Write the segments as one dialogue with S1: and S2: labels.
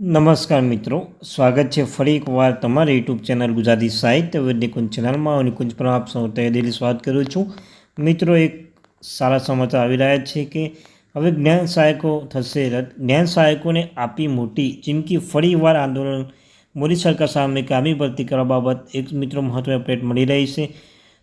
S1: નમસ્કાર મિત્રો, સ્વાગત છે ફરી એકવાર તમારી યુટ્યુબ ચેનલ ગુજરાતી સાહિત્ય નિકુંજ ચેનલમાં. હું નિકુંજ પણ આપ સૌ તહે દિલી સ્વાગત કરું છું. મિત્રો, એક સારા સમાચાર આવી રહ્યા છે કે હવે જ્ઞાન સહાયકો થશે રદ. જ્ઞાન સહાયકોને આપી મોટી ચીમકી ફરીવાર આંદોલન મોદી સરકાર સામે કામી ભરતી કરવા બાબત એક મિત્રો મહત્વની અપડેટ મળી રહી છે.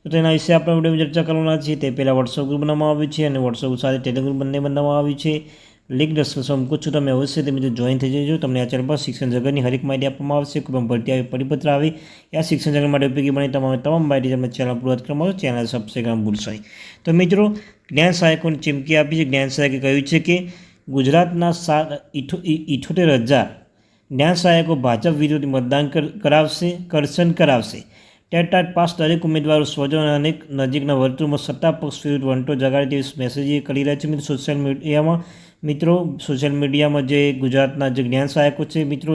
S1: તો તેના વિશે આપણે વીડિયો ચર્ચા કરવાના છીએ. તે પહેલાં વોટ્સઅપ ગ્રુપ બનાવવામાં આવ્યું છે અને વોટ્સઅપ સાથે ટેલિગ્રુપ બંને બનાવવામાં આવ્યું છે. લિંક ડિસ્ક્રિપ્શન મૂકું છું તમે અવશ્ય તે મિત્રો જોઈન થઈ જજો. તમને આ ચેનલ પર શિક્ષણ જગતની હરેક માહિતી આપવામાં આવશે. કોઈ પણ ભરતી આવી પરિપત્ર આવી આ શિક્ષણ જગત માટે ઉપયોગી બને તમામ તમામ માહિતી તમે ચેનલ પૂરત કરવામાં ચેનલ સબસ્ક્રાઈબ ભૂલશો તો મિત્રો, જ્ઞાન સહાયકોને ચીમકી આપી છે. જ્ઞાન સહાયકે કહ્યું છે કે, ગુજરાતના સાત ઇઠોતેર હજાર જ્ઞાન સહાયકો ભાજપ વિરોધી મતદાન કરાવશે, કરશન કરાવશે. ટેટ ટાટ પાસ દરેક ઉમેદવારો સ્વજન અને નજીકના વર્તુળમાં સત્તા પક્ષ વિરુદ્ધ વંટો જગાડે તેવી મેસેજ કરી રહ્યા છે. મિત્રો સોશિયલ મીડિયામાં મિત્રો સોશિયલ મીડિયામાં જે ગુજરાતના જે જ્ઞાન સહાયકો છે મિત્રો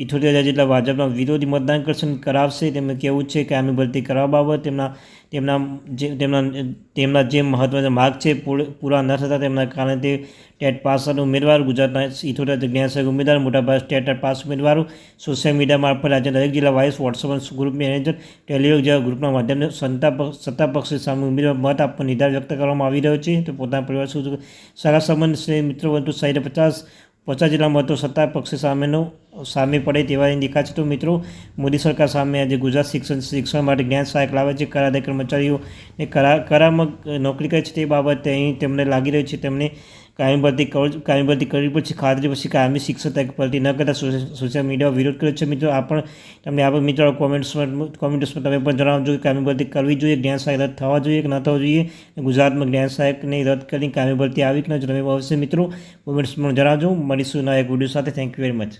S1: ઇઠોતેર હજાર જેટલા ભાજપના વિરોધી મતદાન કરશે કરાવશે. તેમનું કહેવું છે કે આમી ભરતી કરવા બાબત તેમના તેમના જે, તેમના તેમના જે મહત્ત્વના માર્ગ છે પૂરા ન થતા તેમના કારણે તે ટેટ પાસ ઉમેદવાર, ગુજરાતના ઇઠોતેર જ્ઞાન સહાયક ઉમેદવાર મોટાભાગે ટેટ પાસ ઉમેદવારો, સોશિયલ મીડિયા મારફત રાજ્યના દરેક જિલ્લા વાઇસ વોટ્સઅપ ગ્રુપ મેનેજર, ટેલિયોગ જેવા ગ્રુપના માધ્યમને સત્તા સત્તા સામે ઉમેદવાર મત આપવા નિર્ધાર વ્યક્ત કરવામાં આવી રહ્યો છે. તો પોતાના પરિવાર સુધી સારા સંબંધ મિત્રો વધુ સાહીઠ પચાસ પચાસ જેટલા મતો સત્તા પક્ષ સામેનો સામે પડે તેવા દેખા છે. તો મિત્રો, મોદી સરકાર સામે આજે ગુજરાત શિક્ષણ શિક્ષણ માટે જ્ઞાન સહાયક લાવે છે. કરાદાય કર્મચારીઓને કરા કરારમાં નોકરી કરે છે. તે બાબતે અહીં તેમને લાગી રહ્યું છે. તેમને કાયમી ભરતી કાયમી ભરતી કરવી પડશે. ખાતરી પછી કાયમી શિક્ષક તરીકે ભરતી ન કરતા સોશિયલ મીડિયા વિરોધ કર્યો છે. મિત્રો, આ પણ તમને આ મિત્રો કોમેન્ટ્સમાં કોમેન્ટ્સમાં તમે પણ જણાવજો કે કાયમી ભરતી કરવી જોઈએ, જ્ઞાન સહાયક રદ થવા જોઈએ કે ન થવા જોઈએ? ગુજરાતમાં જ્ઞાન સહાયકને રદ કરીને કાયમી ભરતી આવી કે ન તમે અવશ્ય મિત્રો કોમેન્ટ્સમાં જણાવજો. મળીશું નવા એક વીડિયો સાથે. Thank you very much